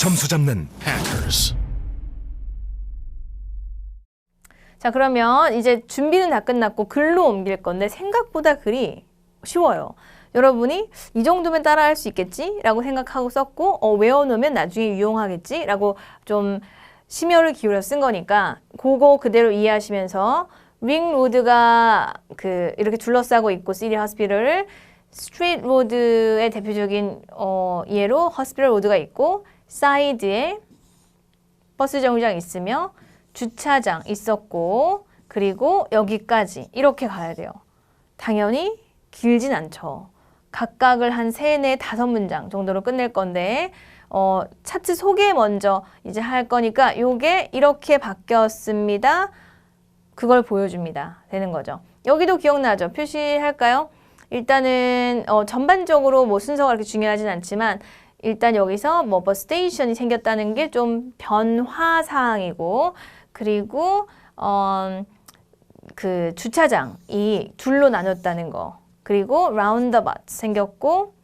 점수 잡는 Hackers. 자, 그러면 이제 준비는 다 끝났고 글로 옮길 건데 생각보다 글이 쉬워요. 여러분이 이 정도면 따라 할 수 있겠지? 라고 생각하고 썼고, 어, 외워놓으면 나중에 유용하겠지? 라고 좀 심혈을 기울여 쓴 거니까, 그거 그대로 이해하시면서, 링 로드가 그, 이렇게 둘러싸고 있고, 시리 허스피럴을 스트레이트 로드의 대표적인 어, 예로 허스피럴 로드가 있고, 사이드에 버스 정류장 있으며 주차장 있었고 그리고 여기까지 이렇게 가야 돼요. 당연히 길진 않죠. 각각을 한 세 네 다섯 문장 정도로 끝낼 건데 어, 차트 소개 먼저 이제 할 거니까 요게 이렇게 바뀌었습니다. 그걸 보여줍니다. 되는 거죠. 여기도 기억나죠? 표시할까요? 일단은 어, 전반적으로 뭐 순서가 그렇게 중요하진 않지만 일단 여기서 뭐 버스 스테이션이 생겼다는 게 좀 변화 사항이고 그리고 어, 그 주차장이 둘로 나눴다는 거 그리고 라운드바트 생겼고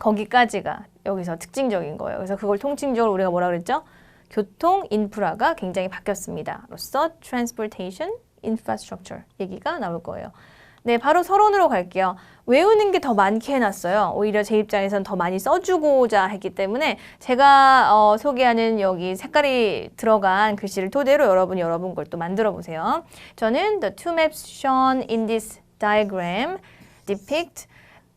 거기까지가 여기서 특징적인 거예요. 그래서 그걸 통칭적으로 우리가 뭐라 그랬죠? 교통 인프라가 굉장히 바뀌었습니다. 로서 transportation infrastructure 얘기가 나올 거예요. 네, 바로 서론으로 갈게요. 외우는 게 더 많게 해놨어요. 오히려 제 입장에선 더 많이 써주고자 했기 때문에 제가 어, 소개하는 여기 색깔이 들어간 글씨를 토대로 여러분 여러분 걸 또 만들어 보세요. 저는 the two maps shown in this diagram depict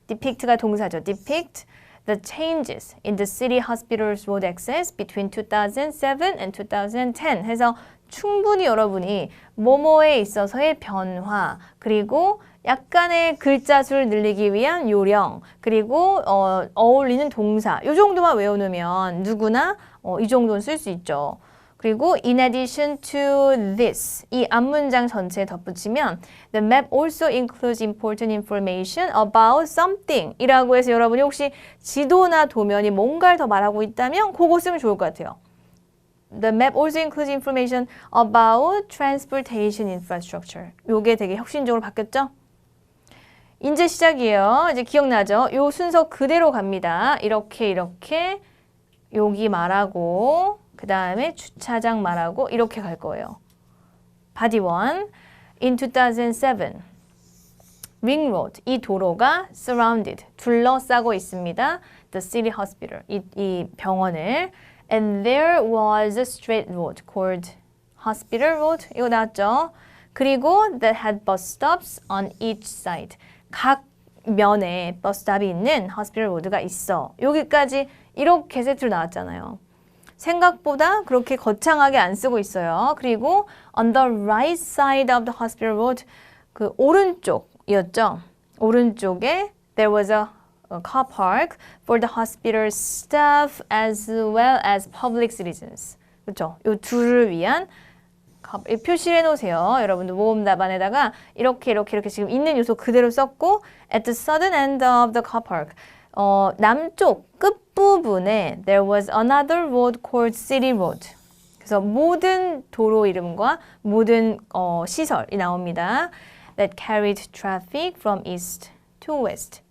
depict가 동사죠. depict the changes in the city hospital's road access between 2007 and 2010 해서 충분히 여러분이 뭐뭐에 있어서의 변화 그리고 약간의 글자 수를 늘리기 위한 요령 그리고 어, 어울리는 동사 요 정도만 외워놓으면 누구나 어, 이 정도는 쓸 수 있죠. 그리고 in addition to this 이 앞문장 전체에 덧붙이면 the map also includes important information about something 이라고 해서 여러분이 혹시 지도나 도면이 뭔가를 더 말하고 있다면 그거 쓰면 좋을 것 같아요. The map also includes information about transportation infrastructure. 요게 되게 혁신적으로 바뀌었죠? 이제 시작이에요. 이제 기억나죠? 요 순서 그대로 갑니다. 이렇게 이렇게 여기 말하고 그 다음에 주차장 말하고 이렇게 갈 거예요. 바디 원 in 2007 ring road 이 도로가 surrounded 둘러싸고 있습니다. the city hospital 이, 이 병원을 and there was a straight road called hospital road 이거 나왔죠. 그리고 that had bus stops on each side 각 면에 버스탑이 있는 hospital road가 있어. 여기까지 이렇게 세트로 나왔잖아요. 생각보다 그렇게 거창하게 안 쓰고 있어요. 그리고 on the right side of the hospital road 그 오른쪽이었죠. 오른쪽에 there was a car park for the hospital staff as well as public citizens. 그렇죠? 이 둘을 위한 표시해 놓으세요. 여러분들 모음 답안에다가 이렇게 이렇게 이렇게 지금 있는 요소 그대로 썼고 at the southern end of the car park 어, 남쪽 끝 부분에 there was another road called city road. 그래서 모든 도로 이름과 모든 어, 시설이 나옵니다. That carried traffic from east to west.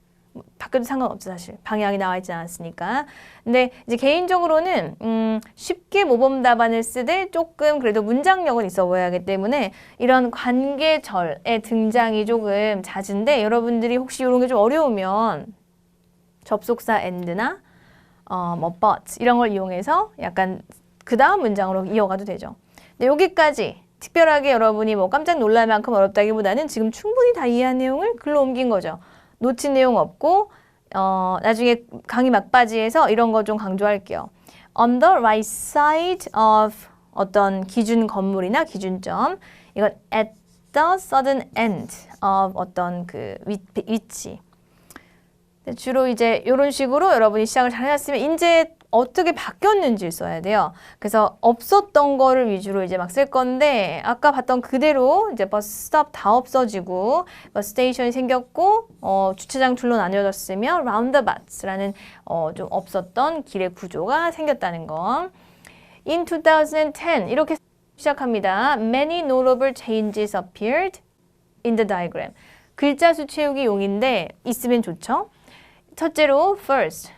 바뀌어도 상관없죠 사실 방향이 나와 있지 않았으니까 근데 이제 개인적으로는 음, 쉽게 모범 답안을 쓰되 조금 그래도 문장력은 있어 보여야 하기 때문에 이런 관계절의 등장이 조금 잦은데 여러분들이 혹시 이런 게 좀 어려우면 접속사 and나 어, 뭐 but 이런 걸 이용해서 약간 그 다음 문장으로 이어가도 되죠. 근데 여기까지 특별하게 여러분이 뭐 깜짝 놀랄 만큼 어렵다기보다는 지금 충분히 다 이해한 내용을 글로 옮긴 거죠. 놓친 내용 없고 어, 나중에 강의 막바지에서 이런 거 좀 강조할게요. On the right side of 어떤 기준 건물이나 기준점 이건 at the southern end of 어떤 그 위, 위치 네, 주로 이제 이런 식으로 여러분이 시작을 잘 해놨으면 이제 어떻게 바뀌었는지를 써야 돼요. 그래서 없었던 거를 위주로 이제 막 쓸 건데 아까 봤던 그대로 이제 버스 스톱 다 없어지고 버스 스테이션이 생겼고 어, 주차장 둘로 나뉘어졌으며 라운드바츠라는 어, 좀 없었던 길의 구조가 생겼다는 거. In 2010 이렇게 시작합니다. Many notable changes appeared in the diagram. 글자 수 채우기 용인데 있으면 좋죠. 첫째로 first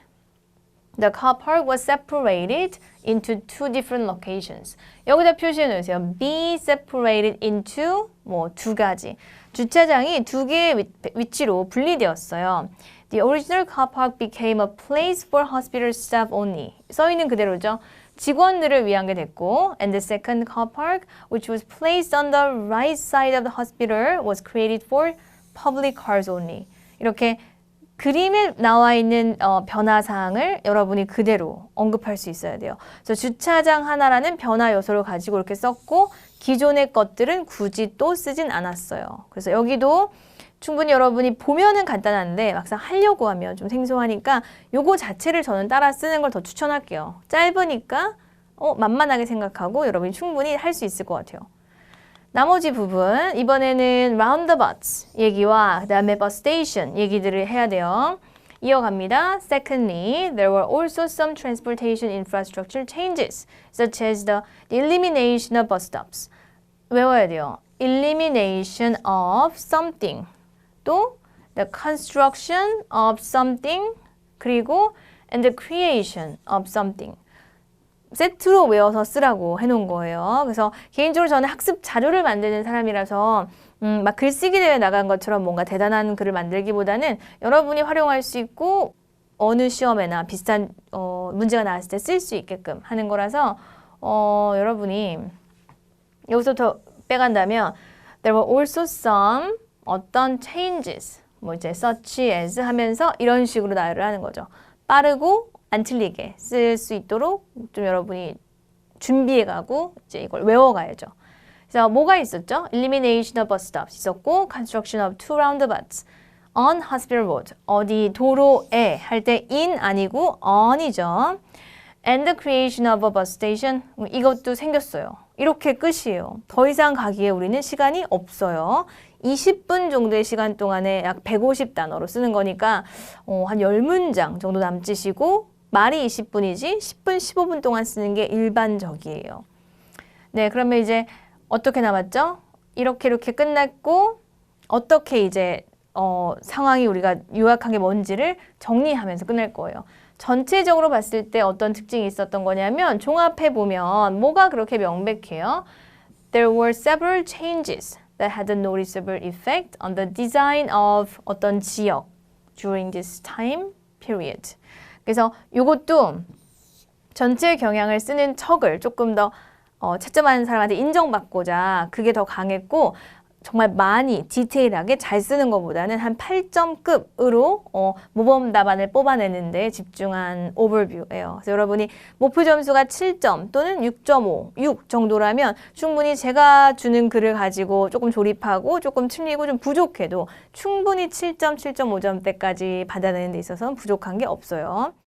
The car park was separated into two different locations. 여기다 표시해 놓으세요. Be separated into 뭐 두 가지. 주차장이 두 개의 위- 위치로 분리되었어요. The original car park became a place for hospital staff only. 써 있는 그대로죠. 직원들을 위한 게 됐고, and the second car park, which was placed on the right side of the hospital, was created for public cars only. 이렇게 그림에 나와 있는 어, 변화 사항을 여러분이 그대로 언급할 수 있어야 돼요. 그래서 주차장 하나라는 변화 요소를 가지고 이렇게 썼고 기존의 것들은 굳이 또 쓰진 않았어요. 그래서 여기도 충분히 여러분이 보면은 간단한데 막상 하려고 하면 좀 생소하니까 요거 자체를 저는 따라 쓰는 걸 더 추천할게요. 짧으니까 어, 만만하게 생각하고 여러분이 충분히 할 수 있을 것 같아요. 나머지 부분 이번에는 roundabouts 얘기와 그 다음에 bus station 얘기들을 해야 돼요. 이어갑니다. Secondly, there were also some transportation infrastructure changes, such as the elimination of bus stops. 외워야 돼요. Elimination of something. 또 the construction of something. 그리고 and the creation of something. 세트로 외워서 쓰라고 해놓은 거예요. 그래서 개인적으로 저는 학습 자료를 만드는 사람이라서 음, 막 글쓰기 대회 나간 것처럼 뭔가 대단한 글을 만들기보다는 여러분이 활용할 수 있고 어느 시험에나 비슷한 어, 문제가 나왔을 때 쓸 수 있게끔 하는 거라서 어, 여러분이 여기서 더 빼간다면 there were also some 어떤 changes 뭐 이제 such as 하면서 이런 식으로 나열을 하는 거죠. 빠르고 안 틀리게 쓸 수 있도록 좀 여러분이 준비해 가고 이제 이걸 외워 가야죠. 그래서 뭐가 있었죠? Elimination of bus stops 있었고 construction of two roundabouts on hospital road 어디 도로에 할 때 in 아니고 on이죠. And the creation of a bus station 음, 이것도 생겼어요. 이렇게 끝이에요. 더 이상 가기에 우리는 시간이 없어요. 20분 정도의 시간 동안에 약 150단어로 쓰는 거니까 어, 한 10문장 정도 남짓이고 말이 20분이지 10분, 15분 동안 쓰는 게 일반적이에요. 네, 그러면 이제 어떻게 남았죠? 이렇게 이렇게 끝났고 어떻게 이제 어, 상황이 우리가 요약한 게 뭔지를 정리하면서 끝낼 거예요. 전체적으로 봤을 때 어떤 특징이 있었던 거냐면 종합해 보면 뭐가 그렇게 명백해요? There were several changes that had a noticeable effect on the design of 어떤 지역 during this time period. 그래서 이것도 전체 경향을 쓰는 척을 조금 더 어, 채점하는 사람한테 인정받고자 그게 더 강했고 정말 많이 디테일하게 잘 쓰는 것보다는 한 8점급으로 어, 모범 답안을 뽑아내는 데 집중한 오버뷰예요. 그래서 여러분이 목표 점수가 7점 또는 6.5, 6 정도라면 충분히 제가 주는 글을 가지고 조금 조립하고 조금 틀리고 좀 부족해도 충분히 7점, 7.5점대까지 받아내는 데 있어서는 부족한 게 없어요.